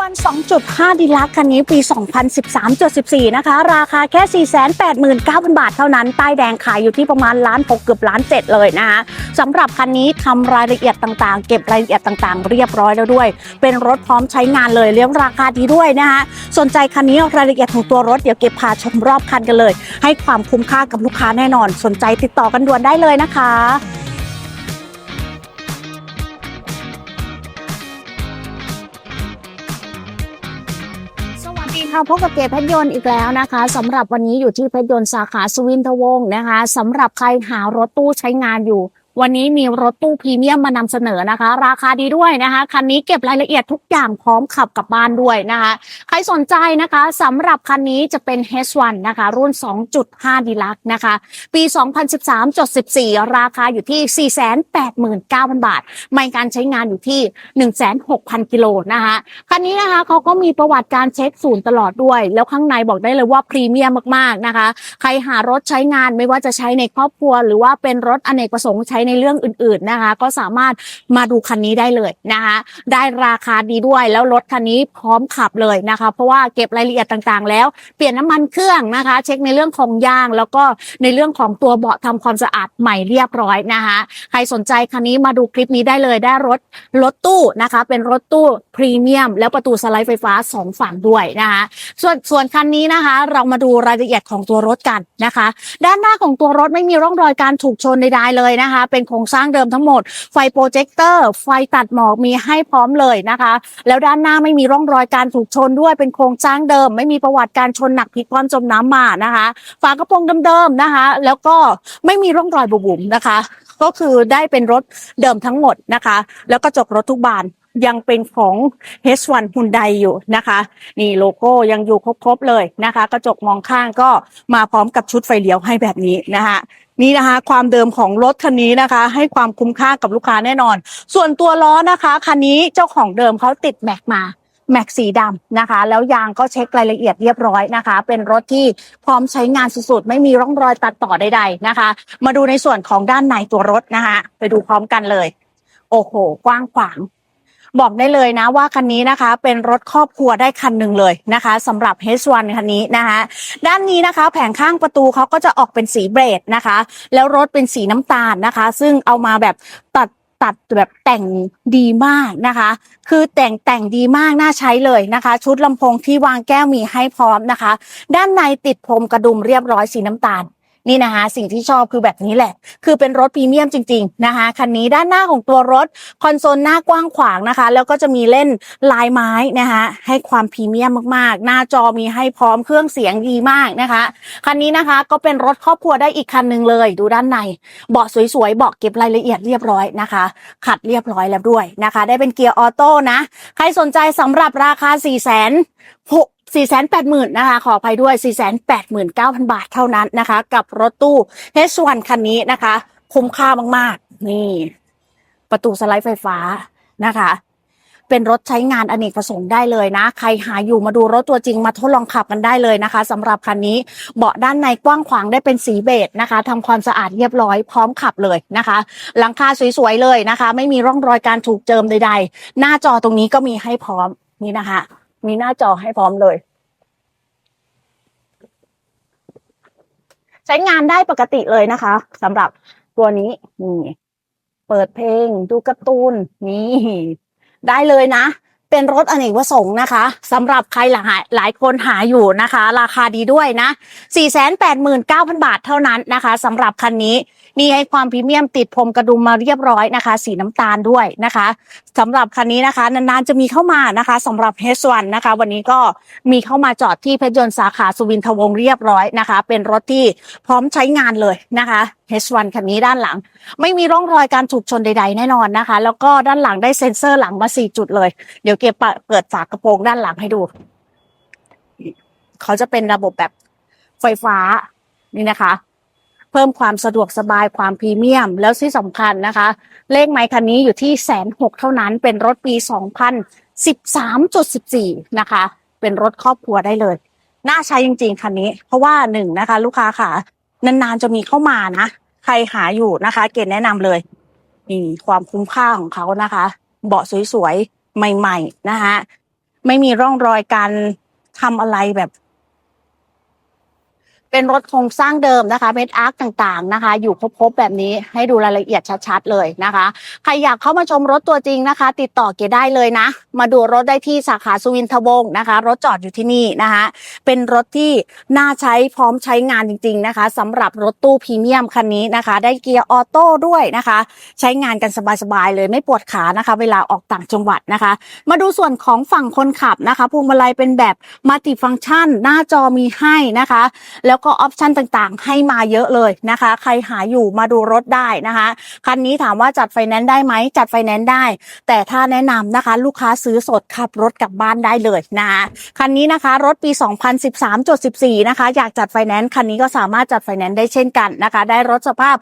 วัน 2.5 ดีลักคันนี้ปี 2013-14 นะคะ ราคาแค่ 489,000 บาทเท่านั้น ป้ายแดงขายอยู่ที่ประมาณล้านหกเกือบล้านเจ็ดเลยนะคะสำหรับคันนี้ทำรายละเอียดต่างๆ เก็บรายละเอียดต่างๆ เรียบร้อยแล้วด้วย เป็นรถพร้อมใช้งานเลยเลี้ยงราคาดีด้วยนะคะสนใจคันนี้รายละเอียดของตัวรถเดี๋ยวเก็บพาชมรอบคันกันเลย ให้ความคุ้มค่ากับลูกค้าแน่นอน สนใจติดต่อกันด่วนได้เลยนะคะ ค่ะพบกับเก๋เพชรยนต์อีกแล้วนะคะสำหรับวันนี้อยู่ที่เพชรยนต์สาขาสุวินทวงศ์นะคะสำหรับใครหารถตู้ใช้งานอยู่ วันนี้มีรถตู้พรีเมียมมานำเสนอนะคะ ราคาดีด้วยนะคะ คันนี้เก็บรายละเอียดทุกอย่างพร้อมขับกลับบ้านด้วยนะคะ ใครสนใจนะคะสำหรับคันนี้จะเป็น H1 นะคะ รุ่น 2.5ดีลักนะคะ ปี 2013.14 ราคาอยู่ที่ 489,000 บาท ไม่การใช้งานอยู่ที่ 16,000 กิโลนะคะคันนี้นะคะเขาก็มีประวัติการเช็คศูนย์ตลอดด้วย แล้วข้างในบอกได้เลยว่าพรีเมียมมากๆนะคะ ใครหารถใช้งานไม่ว่าจะใช้ในครอบครัว หรือว่าเป็นรถอเนกประสงค์ใช้ในเรื่องอื่นๆนะคะ ก็สามารถมาดูคันนี้ได้เลยนะคะ ได้ราคาดีด้วยแล้วรถคันนี้พร้อมขับเลยนะคะ เพราะว่าเก็บรายละเอียดต่างๆ แล้ว เปลี่ยนน้ำมันเครื่องนะคะ เช็คในเรื่องของยาง แล้วก็ในเรื่องของตัวเบาะทำความสะอาดใหม่เรียบร้อยนะคะ ใครสนใจคันนี้มาดูคลิปนี้ได้เลยได้รถรถตู้นะคะ เป็นรถตู้พรีเมียม แล้วประตูสไลด์ไฟฟ้าสองฝั่งด้วยนะคะ ส่วนส่วนคันนี้นะคะ เรามาดูรายละเอียดของตัวรถกันนะคะ ด้านหน้าของตัวรถไม่มีร่องรอยการถูกชนใดๆเลยนะคะเป็นโครงสร้างเดิมทั้งหมด ไฟโปรเจคเตอร์ ไฟตัดหมอกมีให้พร้อมเลยนะคะ แล้วด้านหน้าไม่มีร่องรอยการถูกชนด้วยเป็นโครงสร้างเดิม ไม่มีประวัติการชนหนักพลิกคว่ำจมน้ำมานะคะ ฝากระโปรงเดิมๆนะคะ แล้วก็ไม่มีร่องรอยบุ๋มนะคะ ก็คือได้เป็นรถเดิมทั้งหมดนะคะ แล้วก็จกรถทุกบาน ยังเป็นของ H1 Hyundai อยู่นะคะ นี่โลโก้ยังอยู่ครบๆเลยนะคะ กระจกมองข้างก็มาพร้อมกับชุดไฟเลี้ยวให้แบบนี้นะคะนี่นะคะ ความเดิมของรถคันนี้นะคะ ให้ความคุ้มค่ากับลูกค้าแน่นอน ส่วนตัวล้อนะคะคันนี้เจ้าของเดิมเขาติดแม็กมาแม็กสีดำนะคะ แล้วยางก็เช็ครายละเอียดเรียบร้อยนะคะ เป็นรถที่พร้อมใช้งานสุดๆ ไม่มีร่องรอยตัดต่อใดๆนะคะ มาดูในส่วนของด้านในตัวรถนะคะ ไปดูพร้อมกันเลย โอ้โห กว้างขวาง บอกได้เลยนะว่าคันนี้นะคะ เป็นรถครอบครัวได้คันหนึ่งเลยนะคะสำหรับ H1 คันนี้นะคะด้านนี้นะคะ แผงข้างประตูเขาก็จะออกเป็นสีเบรดนะคะ แล้วรถเป็นสีน้ำตาลนะคะ ซึ่งเอามาแบบตัดตัดแบบแต่งดีมากนะคะ คือแต่งแต่งดีมากน่าใช้เลยนะคะ ชุดลำโพงที่วางแก้วมีให้พร้อมนะคะ ด้านในติดพรมกระดุมเรียบร้อยสีน้ำตาล นี่นะคะ สิ่งที่ชอบคือแบบนี้แหละ คือเป็นรถพรีเมียมจริง ๆนะคะคันนี้ด้านหน้าของตัวรถคอนโซลหน้ากว้างขวางนะคะ แล้วก็จะมีเล่นลายไม้นะคะให้ความพรีเมียมมากๆ หน้าจอมีให้พร้อมเครื่องเสียงดีมากนะคะคันนี้นะคะก็เป็นรถครอบครัวได้อีกคันหนึ่งเลย ดูด้านในเบาะสวยๆเบาะเก็บรายละเอียดเรียบร้อยนะคะ ขัดเรียบร้อยแล้วด้วยนะคะ ได้เป็นเกียร์ออโต้นะ ใครสนใจสำหรับราคา4 0 0 0 0 0 4 8 0 0 0 0 นะคะ ขออภัยด้วย 4 8 9 0 0 0 บาทเท่านั้นนะคะ กับรถตู้ H1 คันนี้นะคะ คุ้มค่ามาก ๆ นี่ ประตูสไลด์ไฟฟ้านะคะ เป็นรถใช้งานอเนกประสงค์ได้เลยนะ ใครหาอยู่มาดูรถตัวจริงมาทดลองขับกันได้เลยนะคะสำหรับคันนี้เบาะด้านในกว้างขวางได้เป็นสีเบจนะคะทำความสะอาดเรียบร้อยพร้อมขับเลยนะคะ หลังคาสวยๆเลยนะคะ ไม่มีร่องรอยการถูกเจิมใด ๆ หน้าจอตรงนี้ก็มีให้พร้อมนี่นะคะ มีหน้าจอให้พร้อมเลย ใช้งานได้ปกติเลยนะคะสำหรับตัวนี้นี่เปิดเพลง ดูการ์ตูนนี่ได้เลยนะ เป็นรถอเนกประสงค์นะคะสำหรับใครหลายหลายคนหาอยู่นะคะ ราคาดีด้วยนะ 489,000 บาทเท่านั้นนะคะสำหรับคันนี้มีให้ความพรีเมียมติดพรมกระดุมมาเรียบร้อยนะคะ สีน้ำตาลด้วยนะคะสำหรับคันนี้นะคะนานๆจะมีเข้ามานะคะสำหรับ H1 นะคะ วันนี้ก็มีเข้ามาจอดที่เพชรยนต์สาขาสุวินทวงศ์เรียบร้อยนะคะ เป็นรถที่พร้อมใช้งานเลยนะคะ H1 คันนี้ด้านหลัง ไม่มีร่องรอยการถูกชนใดๆแน่นอนนะคะ แล้วก็ด้านหลังได้เซ็นเซอร์หลังมาสี่จุดเลย เดี๋ยวเก็บเปิดฝากระโปรงด้านหลังให้ดู เขาจะเป็นระบบแบบไฟฟ้านี่นะคะ เพิ่มความสะดวกสบายความพรีเมียม แล้วที่สำคัญนะคะ เลขไมค์คันนี้อยู่ที่แสนหกเท่านั้นเป็นรถปีสองพันสิบสามจุดสิบสี่นะคะ เป็นรถครอบครัวได้เลยน่าใช้จริง ๆ คันนี้ เพราะว่าหนึ่งนะคะ ลูกค้าค่ะ นานๆจะมีเข้ามานะ ใครหาอยู่นะคะ เกณฑ์แนะนำเลยนี่ความคุ้มค่าของเขานะคะ เบาะสวยๆ ใหม่ ๆ นะคะไม่มีร่องรอยการทำอะไรแบบ เป็นรถโครงสร้างเดิมนะคะเม็ดอาร์คต่างๆนะคะ อยู่ครบๆแบบนี้ให้ดูรายละเอียดชัดๆเลยนะคะ ใครอยากเข้ามาชมรถตัวจริงนะคะ ติดต่อเกได้เลยนะ มาดูรถได้ที่สาขาสุวินทวงศ์นะคะ รถจอดอยู่ที่นี่นะคะ เป็นรถที่น่าใช้พร้อมใช้งานจริง ๆนะคะสำหรับรถตู้พรีเมียมคันนี้นะคะ ได้เกียร์ออโต้ด้วยนะคะ ใช้งานกันสบายๆเลยไม่ปวดขานะคะ เวลาออกต่างจังหวัดนะคะ มาดูส่วนของฝั่งคนขับนะคะพวงมาลัยเป็นแบบมัลติฟัง c t ชัน หน้าจอมีให้นะคะ แล้วก็ออปชันต่างๆ ให้มาเยอะเลยนะคะ ใครหาอยู่มาดูรถได้นะคะ คันนี้ถามว่าจัดไฟแนนซ์ได้ไหมจัดไฟแนนซ์ได้ แต่ถ้าแนะนำนะคะ ลูกค้าซื้อสดขับรถกลับบ้านได้เลยนะคะคันนี้นะคะรถปี 2013.14 นะคะ อยากจัดไฟแนนซ์คันนี้ก็สามารถจัดไฟแนนซ์ได้เช่นกันนะคะ ได้รถสภาพ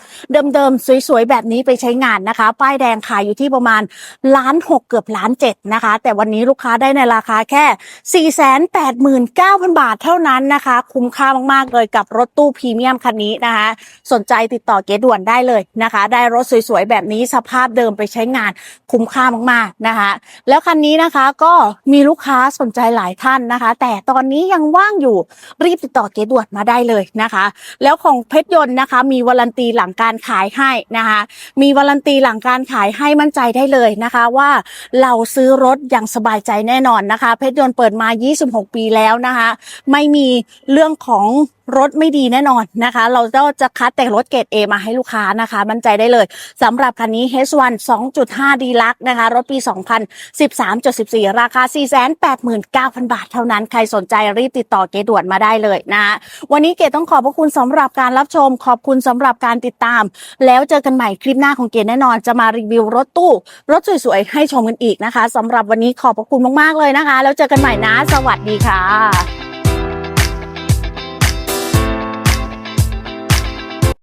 เดิมๆ สวยๆ แบบนี้ไปใช้งานนะคะ ป้ายแดงขายอยู่ที่ประมาณล้านหกเกือบล้านเจ็ดนะคะ แต่วันนี้ลูกค้าได้ในราคาแค่ 489,000 บาทเท่านั้นนะคะ คุ้มค่ามากๆเลยกับรถตู้พรีเมียมคันนี้นะคะ สนใจติดต่อเก๋ด่วนได้เลยนะคะ ได้รถสวยๆ แบบนี้สภาพเดิมไปใช้งานคุ้มค่ามากๆนะคะ แล้วคันนี้นะคะก็มีลูกค้าสนใจหลายท่านนะคะ แต่ตอนนี้ยังว่างอยู่รีบติดต่อเก๋ด่วนมาได้เลยนะคะ แล้วของเพชรยนต์นะคะ มีวารันตีหลังการขายให้นะคะ มีวารันตีหลังการขายให้มั่นใจได้เลยนะคะว่าเราซื้อรถอย่างสบายใจแน่นอนนะคะ เพชรยนต์เปิดมา 26 ปีแล้วนะคะ ไม่มีเรื่องของ รถไม่ดีแน่นอนนะคะ เราก็จะคัดแต่รถเกรด A มาให้ลูกค้านะคะ มั่นใจได้เลยสำหรับคันนี้ H1 2.5 d l u x นะคะ รถปี 2013.14 ราคา 489,000 บาทเท่านั้น ใครสนใจรีบติดต่อเกดด่วนมาได้เลยนะคะวันนี้เกดต้องขอบพระคุณสำหรับการรับชม ขอบคุณสำหรับการติดตาม แล้วเจอกันใหม่คลิปหน้าของเกดแน่นอนจะมารีวิวรถตู้ รถสวยๆให้ชมกันอีกนะคะสำหรับวันนี้ขอบพระคุณมากๆเลยนะคะ แล้วเจอกันใหม่นะ สวัสดีค่ะ